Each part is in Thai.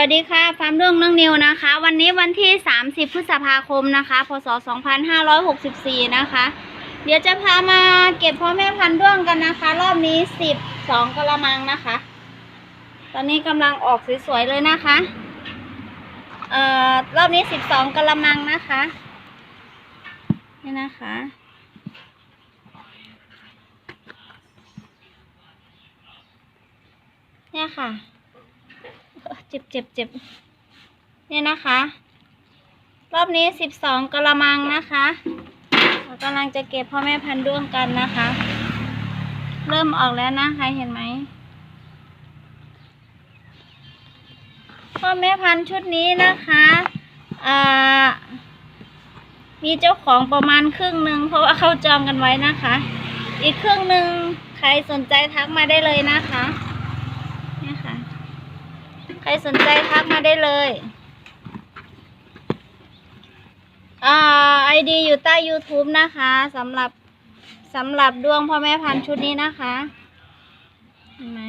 วัสดีค่ะฟาร์มเรื่องน้องนิวนะคะ วันนี้วันที่ 30 พฤษภาคมนะคะ พศ 2564 นะคะ เดี๋ยวจะพามาเก็บพ่อแม่พันธุ์ด้วงกันนะคะ รอบนี้ 12กระมังนะคะ ตอนนี้กำลังออกสวยๆเลยนะคะเอ่อรอบนี้ 12กระมังนะคะนี่นะคะเนี่ยค่ะ จ็บเจ็บเจ็บเนี่ยนะคะ รอบนี้สิบสองกระมังนะคะเรากำลังจะเก็บพ่อแม่พันธุ์ด้วงกันนะคะ เริ่มออกแล้วนะใคะเห็นไหมพ่อแม่พันธุ์ชุดนี้นะคะอ่ามีเจ้าของประมาณครึ่งหนึ่งเพราะว่าเขาจองกันไว้นะคะ อีกครึ่งหนึ่งใครสนใจทักมาได้เลยนะคะ ครสนใจทักมาได้เลยอ่าไอดีอยู่ใต้ YouTube นะคะสำหรับสำหรับดวงพ่อแม่พันธุ์ชุดนี้นะคะเห็นไหม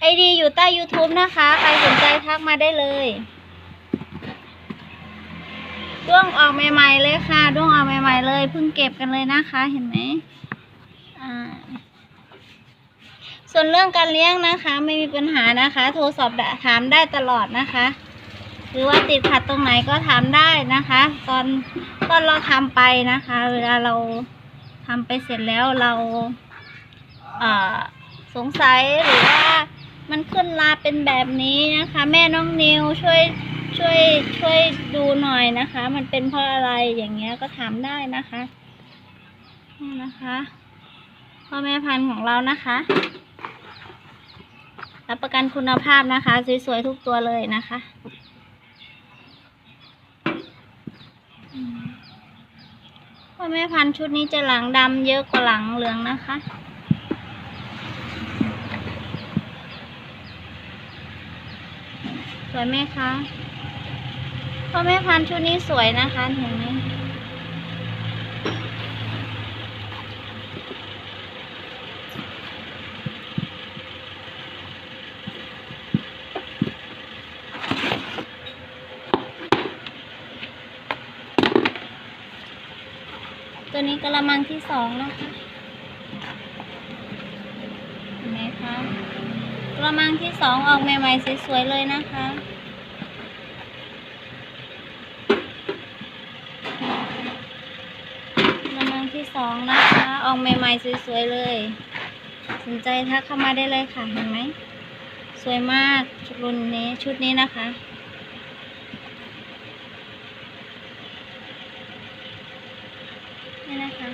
ไอดีอยู่ใต้ YouTube นะคะ ใครสนใจทักมาได้เลยด้วงออกใหม่ๆเลยค่ะด้วงออกใหม่ๆเลยเพิ่งเก็บกันเลยนะคะ เห็นไหมอ่า ส่วนเรื่องการเลี้ยงนะคะ ไม่มีปัญหานะคะ โทรสอบถามได้ตลอดนะคะ หรือว่าติดขัดตรงไหนก็ถามได้นะคะ ตอนตอนเราทำไปนะคะ เวลาเราทำไปเสร็จแล้วเราเอ่อสงสัยหรือว่ามันขึ้นลาเป็นแบบนี้นะคะ แม่น้องนิวช่วยช่วยช่วยดูหน่อยนะคะ มันเป็นเพราะอะไรอย่างเงี้ยก็ถามได้นะคะนี่นะคะพ่อแม่พันธุ์ของเรานะคะ รับประกันคุณภาพนะคะ สวยๆทุกตัวเลยนะคะพ่อแม่พันชุดนี้จะหลังดำเยอะกว่าหลังเหลืองนะคะสวยไหมคะพ่อแม่พันชุดนี้สวยนะคะเห็นไหม ตัวนี้กระมังที่สองนะคะเห็นไหมคะกระมังที่สองออกใหม่ๆสวยๆเลยนะคะกระมังที่สองนะคะ ออกใหม่ๆสวยๆเลย สนใจทักเข้ามาได้เลยค่ะเห็นไหมสวยมากชุดรุ่นนี้ชุดนี้นะคะ นี่นะคะ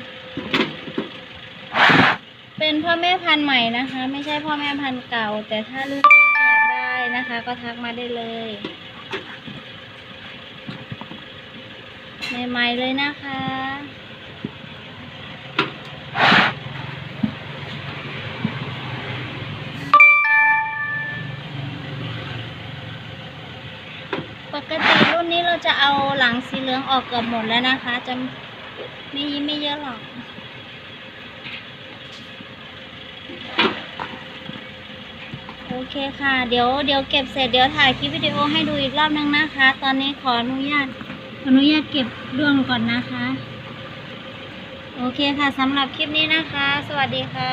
เป็นพ่อแม่พันธุ์ใหม่นะคะ ไม่ใช่พ่อแม่พันธุ์เก่า แต่ถ้าลูกค้าอยากได้นะคะ ก็ทักมาได้เลยใหม่ๆเลยนะคะปกติรุ่นนี้เราจะเอาหลังสีเหลืองออกเกือบหมดแล้วนะคะ จะไม่ไม่เยอะหรอก โอเคค่ะ เดี๋ยวเดี๋ยวเก็บเสร็จเดี๋ยวถ่ายคลิปวิดีโอให้ดูอีกรอบนึงนะคะ ตอนนี้ขออนุญาตขออนุญาตเก็บด้วงก่อนนะคะ โอเคค่ะสำหรับคลิปนี้นะคะ สวัสดีค่ะ